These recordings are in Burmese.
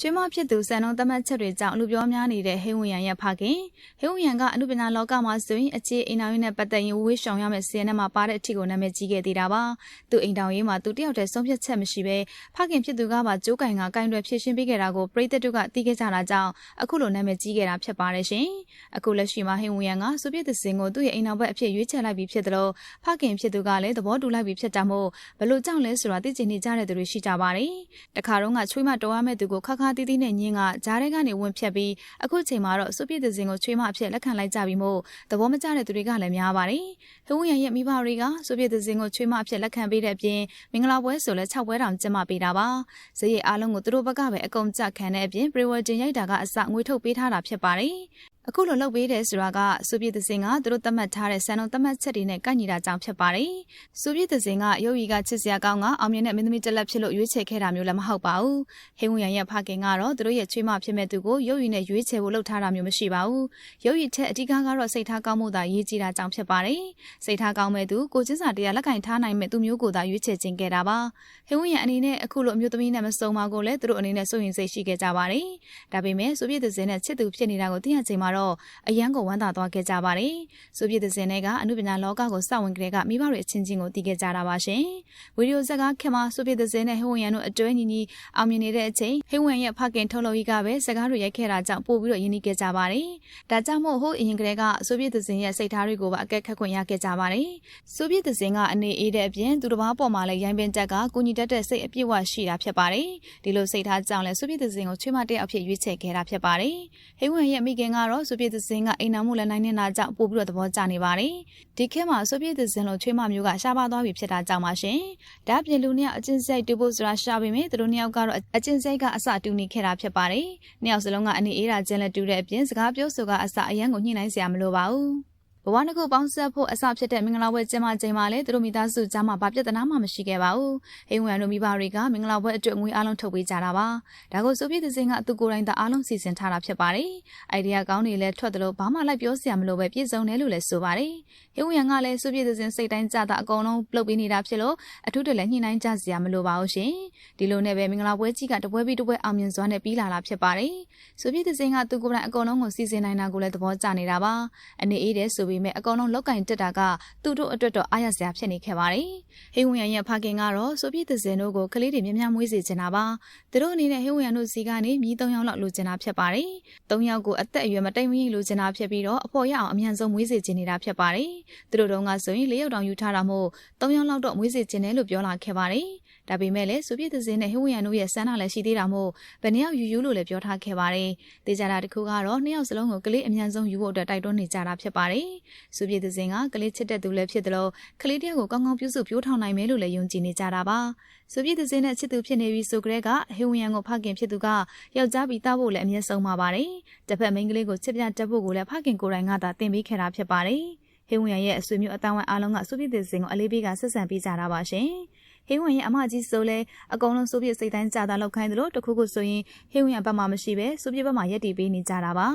ကျွေးမဖြစ်သူစံနှုန်းသတ်မှတ်ချက်တွေကြောင့်လူပြောများနေတဲ့ဟိဝင်ရန်ရဲ့ဖခင်ဟိဝင်ရန်ကအမှုပညာလောကမှာဆိုရင်အခြေအိမ်တော်ရေးနဲ့ပတ်သက်ရင်ဝေးရှောင်ရမယ့်စီးရဲမှာပါတဲ့အထီကိုနာမည်ကြီးခဲ့သေးတာပါသူအိမ်တော်ရေးမှာသူတယောက်တည်းဆုံးဖြတ်ချက်မရှိဘဲဖခင်ဖြစ်သူကပါကြိုးကင်ကကင်တွေဖြည့်ရှင်းပေးခဲ့တာကိုပရိသတ်တို့ကသိခဲ့ကြတာကြောင့်အခုလိုနာမည်ကြီးခဲ့တာဖြစ်ပါတယ်ရှင်အခုလက်ရှိမှာဟိဝင်ရန်ကဆိုဗီယက်သင်ကိုသူ့ရဲ့အိမ်တော်ဘက်အဖြစ်ရွေးချယ်လိုက်ပြီးဖြစ်တယ်လို့ဖခင်ဖြစ်သူကလည်းသဘောတူလိုက်ပြီးဖြစ်တာမို့ဘလို့ကြောင့်လဲဆိုတာသိချင်နေကြတဲ့သူတွေရှိကြပါတယ်တခါတော့ကချွေးမတော်ရမယ့်သူကိုခါခါတီးတီးနဲ့ညင်းကဂျားထဲကနေဝင်ဖြတ်ပြီးအခုချိန်မှာတော့စုပြည့်တဲ့စင်ကိုချွေးမအဖြစ်လက်ခံလိုက်ကြပြီးမို့သဘောမကျတဲ့သူတွေကလည်းများပါတယ်။ဟိုးရန်ရဲ့မိဘတွေကစုပြည့်တဲ့စင်ကိုချွေးမအဖြစ်လက်ခံပေးတဲ့အပြင်မင်္ဂလာပွဲဆိုလဲ6ပွဲတောင်ကျင်းပပေးတာပါ။ဇေယျအားလုံးကိုသူတို့ဘက်ကပဲအကုန်ကြခံတဲ့အပြင်ပရီဝယ်တင်ရိုက်တာကအစငွေထုတ်ပေးထားတာဖြစ်ပါတယ်။ အခုလိုလုပ်ပေးတယ်ဆိုတာကစုပြည့်သစင်ကသူတို့သတ်မှတ်ထားတဲ့စံနှုန်းသတ်မှတ်ချက်တွေနဲ့ကိုက်ညီတာကြောင့်ဖြစ်ပါတယ်။စုပြည့်သစင်ကရုပ်ရည်ကချစ်စရာကောင်းကအောင်မြင်တဲ့မင်းသမီးတစ်လက်ဖြစ်လို့ရွေးချယ်ခဲ့တာမျိုးလည်းမဟုတ်ပါဘူး။ဟိဝန်ရန်ရဲ့ဖခင်ကတော့သူတို့ရဲ့ချွေးမဖြစ်မဲ့သူကိုရုပ်ရည်နဲ့ရွေးချယ်ဖို့လုပ်ထားတာမျိုးမရှိပါဘူး။ရုပ်ရည်ထက်အဓိကကတော့စိတ်ထားကောင်းမှုသာရည်ကြီးတာကြောင့်ဖြစ်ပါတယ်။စိတ်ထားကောင်းမဲ့သူကိုချင်းစာတရားလက်ကင်ထားနိုင်မဲ့သူမျိုးကိုသာရွေးချယ်ခြင်းခဲ့တာပါ။ဟိဝန်ရန်အနေနဲ့အခုလိုအမျိုးသမီးနဲ့မစုံပါကိုလည်းသူတို့အနေနဲ့စိုးရင်စိတ်ရှိခဲ့ကြပါတယ်။ဒါပေမဲ့စုပြည့်သစင်နဲ့ချစ်သူဖြစ်နေတာကိုသိရချိန်မှာတော့အရန်ကိုဝမ်းသာသွားခဲ့ကြပါတယ်။ဆိုပြည့်တဲ့စင်တွေကအမှုပညာလောကကိုစောင့်ဝင်ကြတဲ့ကမိဘတွေအချင်းချင်းကိုတည်ခဲ့ကြတာပါရှင်။ဗီဒီယိုဇက်ကခင်မဆိုပြည့်တဲ့စင်နဲ့ဟိဝန်ရန်တို့အတွဲညီညီအောင်မြင်နေတဲ့အချိန်ဟိဝန်ရဲ့ဖခင်ထုတ်လို့ကြီးကပဲစကားတွေရိုက်ခဲ့တာကြောင့်ပို့ပြီးတော့ယဉ်နီးခဲ့ကြပါတယ်။ဒါကြောင့်မို့ဟိုအရင်ကတည်းကဆိုပြည့်တဲ့စင်ရဲ့စိတ်ထားတွေကိုပါအကဲခတ်ခွင့်ရခဲ့ကြပါတယ်။ဆိုပြည့်တဲ့စင်ကအနေအေးတဲ့အပြင်သူတစ်ပါးပေါ်မှာလည်းရိုင်းပင်တက်ကကိုညီတက်တဲ့စိတ်အပြည့်ဝရှိတာဖြစ်ပါတယ်။ဒီလိုစိတ်ထားကြောင့်လည်းဆိုပြည့်တဲ့စင်ကိုချွေးမတက်အဖြစ်ရွေးချယ်ခဲ့တာဖြစ်ပါတယ်။ဟိဝန်ရဲ့မိခင်ကတော့ဆိုပြည့်တဲ့စင်ကအိမ်နာမှုလည်းနိုင်နေတာကြောင့်ပို့ပြီးတော့သဘောကျနေပါတယ်။ဒီခေတ်မှာဆိုဗီယက်သင်လိုချွေးမမျိုးကရှားပါသွားပြီဖြစ်တာကြောင့်ပါရှင်။ဒါပြင်လူနှစ်ယောက်အချင်းစိတ်တူဖို့ဆိုတာရှားပေမဲ့သူတို့နှစ်ယောက်ကတော့အချင်းစိတ်ကအစတူနေခဲ့တာဖြစ်ပါတယ်။နှစ်ယောက်စလုံးကအနေအေးတာချင်းလက်တူတဲ့အပြင်စကားပြောဆိုကအစအရန်ကိုညှိနှိုင်းစရာမလိုပါဘူး။ ဘဝနှစ်ခုပေါင်းဆက်ဖို့အစဖြစ်တဲ့မင်္ဂလာပွဲကျင်းပချိန်မှာလည်းသူတို့မိသားစုကြားမှာဘာပြဿနာမှမရှိခဲ့ပါဘူး။ဟိဝန်တို့မိဘတွေကမင်္ဂလာပွဲအတွက်ငွေအားလုံးထုတ်ပေးကြတာပါ။ဒါကိုဆိုပြည့်သစင်ကသူကိုယ်တိုင်သာအားလုံးစီစဉ်ထားတာဖြစ်ပါတယ်။အိုင်ဒီယာကောင်းတွေလည်းထွက်တယ်လို့ဘာမှလိုက်ပြောစရာမလိုပဲပြည့်စုံတယ်လို့လည်းဆိုပါတယ်။ဟိဝန်ကလည်းဆိုပြည့်သစင်စိတ်တိုင်းကြတာအကုန်လုံးပြုတ်ပေးနေတာဖြစ်လို့အထူးတလည်းညှိနှိုင်းကြစရာမလိုပါဘူးရှင်။ဒီလိုနဲ့ပဲမင်္ဂလာပွဲကြီးကတပွဲပြီးတပွဲအောင်မြင်စွာနဲ့ပြီးလာတာဖြစ်ပါတယ်။ဆိုပြည့်သစင်ကသူကိုယ်တိုင်အကုန်လုံးကိုစီစဉ်နိုင်တာကိုလည်းသဘောကျနေတာပါ။အနေအေးတဲ့ဆိုပေမဲ့အကုန်လုံးလောက်ကင်တက်တာကသူတို့အတွက်တော့အားရစရာဖြစ်နေခဲ့ပါတယ်။ဟိဝင်ရန်ရဲ့ဖခင်ကတော့ဆိုပြည့်သစင်တို့ကိုကလေးတွေမြများမွေးစေချင်တာပါ။သူတို့အနေနဲ့ဟိဝင်ရန်တို့စီကနေမြီး၃ယောက်လောက်လိုချင်တာဖြစ်ပါတယ်။၃ယောက်ကိုအသက်အရွယ်မတိမ်မရိပ်လိုချင်တာဖြစ်ပြီးတော့အဖော်ရအောင်အမြန်ဆုံးမွေးစေချင်နေတာဖြစ်ပါတယ်။သူတို့တုန်းကဆိုရင်၄ယောက်တောင်ယူထားတာမို့၃ယောက်လောက်တော့မွေးစေချင်တယ်လို့ပြောလာခဲ့ပါတယ်။ ဒါပေမဲ့လည်းဆိုဗီယက်သစင်းနဲ့ဟိဝယန်တို့ရဲ့ဆန္ဒလည်းရှိသေးတာမို့ဘယ်နှယောက်ယူယူလို့လည်းပြောထားခဲ့ပါတယ်။တေချာတာတစ်ခုကတော့နှစ်ယောက်စလုံးကိုကလေးအမြန်ဆုံးယူဖို့အတွက်တိုက်တွန်းနေကြတာဖြစ်ပါတယ်။ဆိုဗီယက်သစင်းကကလေးချစ်တဲ့သူလည်းဖြစ်တယ်လို့ကလေးတယောက်ကိုကောင်းကောင်းပြုစုပြောထောင်နိုင်မယ်လို့လည်းယုံကြည်နေကြတာပါ။ဆိုဗီယက်သစင်းနဲ့ချစ်သူဖြစ်နေပြီဆိုကြတဲ့ကဟိဝယန်ကိုဖခင်ဖြစ်သူကယောက်ျားပြီးသားဖို့လည်းအမြဲဆုံးပါပါတယ်။တစ်ဖက်မိန်းကလေးကိုချစ်ပြတက်ဖို့ကိုလည်းဖခင်ကိုယ်တိုင်ကသာတင်ပေးခဲ့တာဖြစ်ပါတယ်။ဟိဝယန်ရဲ့အဆွေမျိုးအတိုင်းဝိုင်းအားလုံးကဆိုဗီယက်သစင်းကိုအလေးပေးကဆက်ဆံပေးကြတာပါရှင်။ ဟေးဝင်ရဲ့အမကြီးဆိုလဲအကုန်လုံးစိုးပြစိတ်တိုင်းကြာတာလောက်ခိုင်းတယ်လို့တခုခုဆိုရင်ဟေးဝင်ဘက်မှာမရှိပဲစိုးပြဘက်မှာရက်တည်ပေးနေကြတာပါ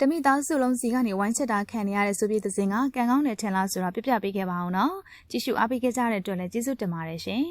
တမိသားစုလုံးစီကနေဝိုင်းချက်တာခံနေရတဲ့ဆိုပြတဲ့စင်ကကံကောင်းတယ်ထင်လားဆိုတာပြပြပေးခဲ့ပါအောင်နော်ကြည့်ရှုအားပေးခဲ့ကြတဲ့အတွက်လည်းကျေးဇူးတင်ပါတယ်ရှင်